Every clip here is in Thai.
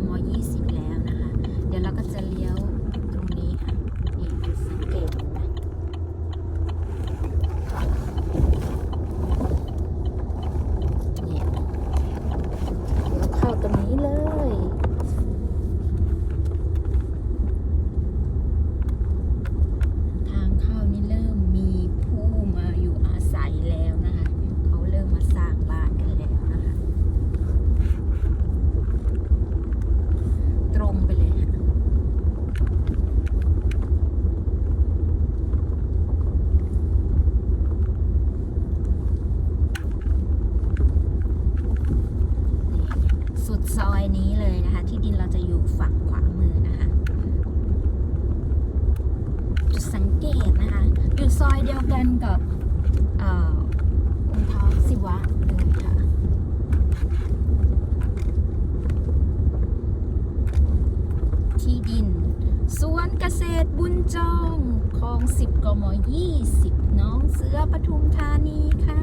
мої. สุดซอยนี้เลยนะคะ ที่ดินเราจะอยู่ฝั่งขวามือนะคะจุดสังเกตนะคะ อยู่ซอยเดียวกันกับองค์ท้าศิวะ สวนเกษตรบุญจงคลอง10กม20น้องเสือปทุมธานีค่ะ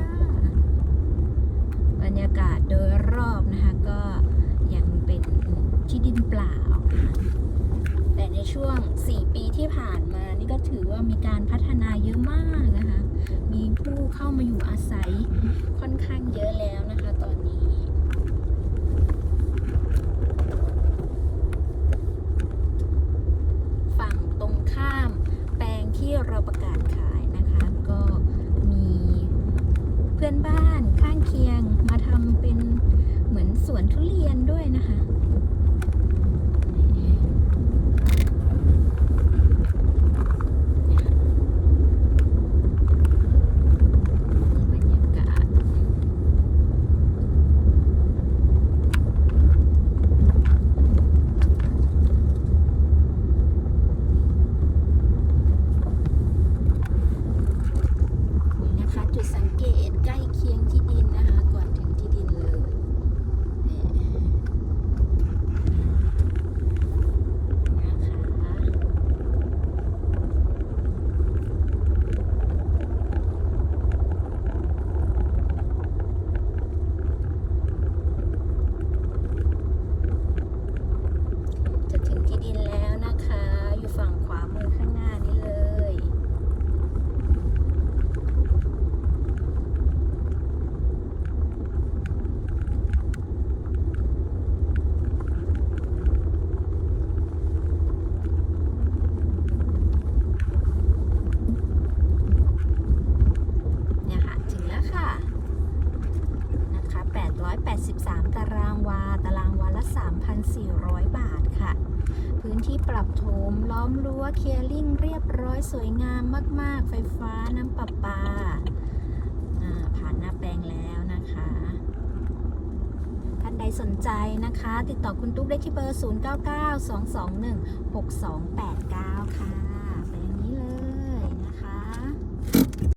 บรรยากาศโดยรอบนะคะ ก็ยังเป็นที่ดินเปล่า แต่ในช่วง 4 ปีที่ผ่านมานี่ก็ถือว่ามีการพัฒนาเยอะมากนะคะ มีผู้เข้ามาอยู่อาศัยค่อนข้างเยอะแล้วนะคะตอนนี้ ฝั่งตรงข้ามแปลงที่เราประกาศขายนะคะ ก็มีเพื่อนบ้านข้างเคียงมา ทำเป็นเหมือนสวนทุเรียนด้วยนะคะบรรยากาศ นี่นะคะ จุดสังเกตใกล้เคียงที่ดินนะคะ ก่อนถึงที่ดินเลยนี่นะคะจะถึงที่ดินแล้วนะคะ อยู่ฝั่งขวามือข้างหน้านี้เลย เนี่ยค่ะ ถึงแล้วค่ะ นะคะ 883 ตารางวา ตารางวาละ 3,400 บาทค่ะ พื้นที่ปรับโถมล้อมรั้วเคลียร์ลิงเรียบร้อยสวยงามมาก ๆ ไฟฟ้าน้ำประปาอ่าผ่านหน้าแปลงแล้วนะคะ ท่านใดสนใจนะคะ ติดต่อคุณตุ๊กได้ที่เบอร์ 0992216289 ค่ะ